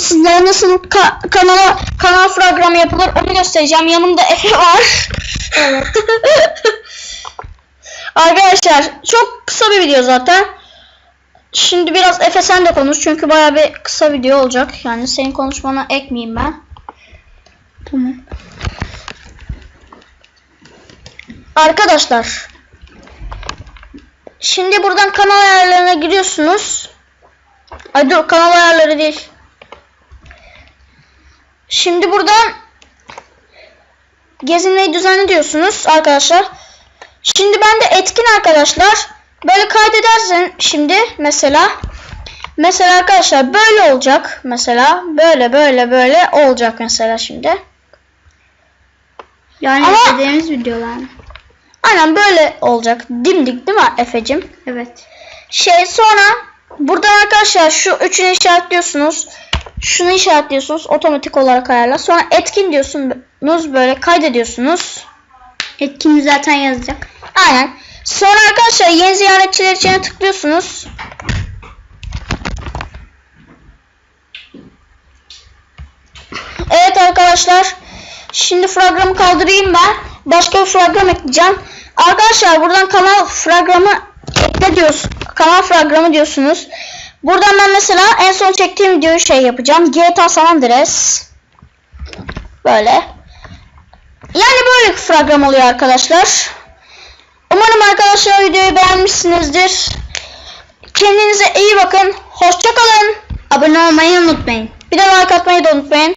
sizlere nasıl ka- kanala kanal programı yapılır onu göstereceğim. Yanımda Efe var. Evet. Arkadaşlar çok kısa bir video zaten. Şimdi biraz Efe sen de konuş çünkü baya bir kısa video olacak. Yani senin konuşmana ekmeyeyim ben. Tamam. Arkadaşlar. Şimdi buradan kanal ayarlarına giriyorsunuz. Ay dur kanal ayarları değil. Şimdi buradan gezinmeyi düzenle diyorsunuz arkadaşlar. Şimdi ben de etkin arkadaşlar. Böyle kaydedersin şimdi mesela. Mesela arkadaşlar böyle olacak. Mesela böyle böyle böyle olacak mesela şimdi. Yani Ama- istediğimiz videolar? Aynen böyle olacak. Dimdik değil mi Efe'cim? Evet. Şey sonra buradan arkadaşlar şu üçünü işaretliyorsunuz. Şunu işaretliyorsunuz otomatik olarak ayarla. Sonra etkin diyorsunuz böyle kaydediyorsunuz. Etkinliği zaten yazacak. Aynen. Sonra arkadaşlar yeni ziyaretçiler içine tıklıyorsunuz. Evet arkadaşlar. Şimdi fragramı kaldırayım ben. Başka bir fragram ekleyeceğim. Arkadaşlar buradan kanal fragramı ekle diyorsun. Kanal fragramı diyorsunuz. Buradan ben mesela en son çektiğim videoyu şey yapacağım. GTA San Andreas. Böyle. Yani böyle bir program oluyor arkadaşlar. Umarım arkadaşlar videoyu beğenmişsinizdir. Kendinize iyi bakın. Hoşçakalın. Abone olmayı unutmayın. Bir de like atmayı da unutmayın.